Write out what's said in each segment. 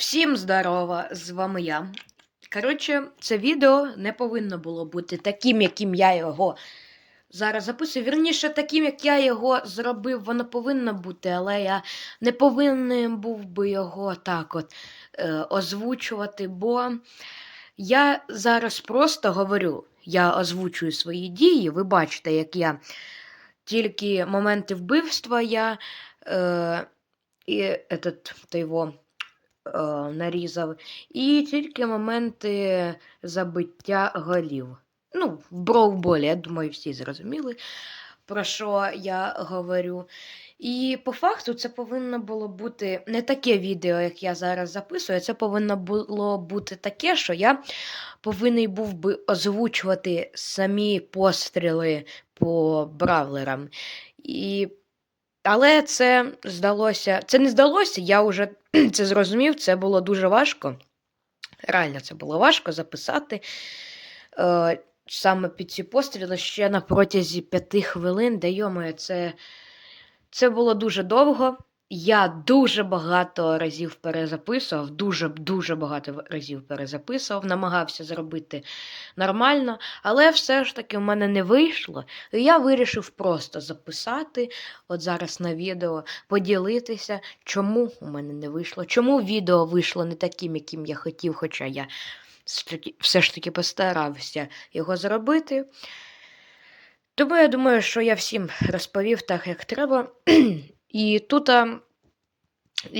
Всім здорова, з вами я. Коротше, це відео не повинно було бути таким, яким я його зараз записую. Вірніше, таким, як я його зробив, воно повинно бути, але я не повинен був би його так от е, озвучувати, бо я зараз просто говорю, я озвучую свої дії. Ви бачите, як я тільки моменти вбивства я е, і этот, та його нарізав. І тільки моменти забиття голів. Ну, в броуболі, я думаю, всі зрозуміли, про що я говорю. І по факту це повинно було бути не таке відео, як я зараз записую. Це повинно було бути таке, що я повинен був би озвучувати самі постріли по бравлерам. І... Але це здалося. Це не здалося, я вже це зрозумів, це було дуже важко. Реально, це було важко записати. Е, саме під ці постріли ще на протязі п'яти хвилин, де йомо, це, це було дуже довго. Я дуже багато разів перезаписував, дуже-дуже багато разів перезаписував, намагався зробити нормально, але все ж таки в мене не вийшло. І я вирішив просто записати, от зараз на відео, поділитися, чому у мене не вийшло, чому відео вийшло не таким, яким я хотів, хоча я все ж таки постарався його зробити. Тому я думаю, що я всім розповів так, як треба. І тут а,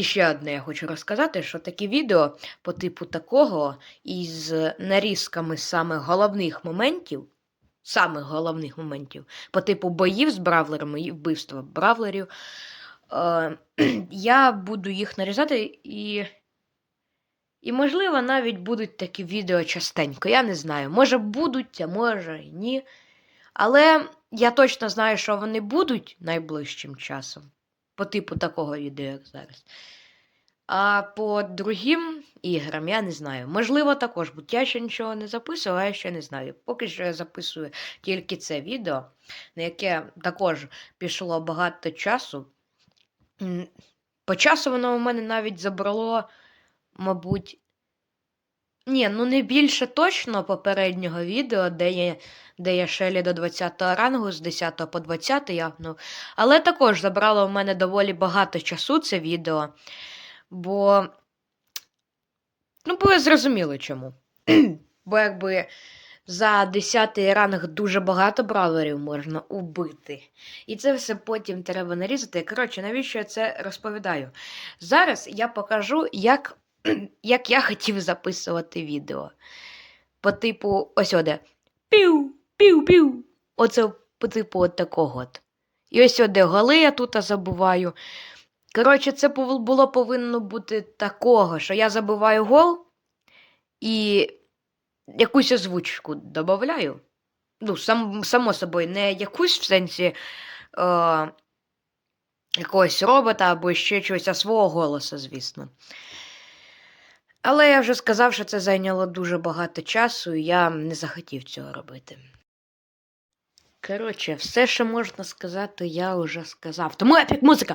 ще одне я хочу розказати, що такі відео по типу такого із нарізками саме головних моментів, самих головних моментів, по типу боїв з бравлерами і вбивства бравлерів, е, я буду їх нарізати і. І, можливо, навіть будуть такі відео частенько. Я не знаю. Може будуть, а може і ні. Але я точно знаю, що вони будуть найближчим часом. По типу такого відео, як зараз. А по другим іграм я не знаю. Можливо, також бо Я ще нічого не записував, а я ще не знаю. Поки що я записую тільки це відео, на яке також пішло багато часу. По часу воно у мене навіть забрало, мабуть. Ні, ну не більше точно попереднього відео, де я, де я шелі до 20 рангу з 10 по 20 явно. Але також забрало в мене доволі багато часу це відео. Бо. Ну, бо ви зрозуміли чому. бо якби за 10 ранг дуже багато бравлерів можна убити. І це все потім треба нарізати. Коротше, навіщо я це розповідаю? Зараз я покажу, як як я хотів записувати відео. По типу, ось оде. Пів, пів, пів. Оце по типу от такого. от. І ось оде голи я тут забуваю. Коротше, це було повинно бути такого, що я забиваю гол і якусь озвучку додаю. Ну, сам, само собою, не якусь в сенсі е, якогось робота або ще чогось, а свого голоса, звісно. Але я вже сказав, що це зайняло дуже багато часу, і я не захотів цього робити. Короче, все, що можна сказати, я вже сказав. Тому епік музика.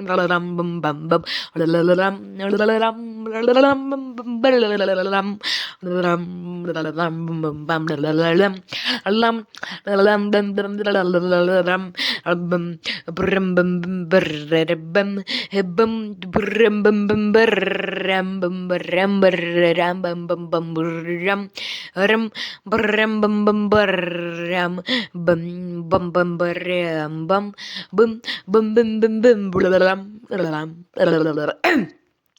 bum bum bum bum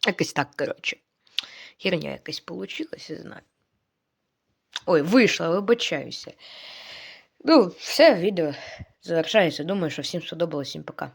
Якось так, коротше. Херня якась получилась, знаю. Ой, вийшла, вибачаюся. Ну, все, відео завершається. Думаю, що всім сподобалось. Всім пока.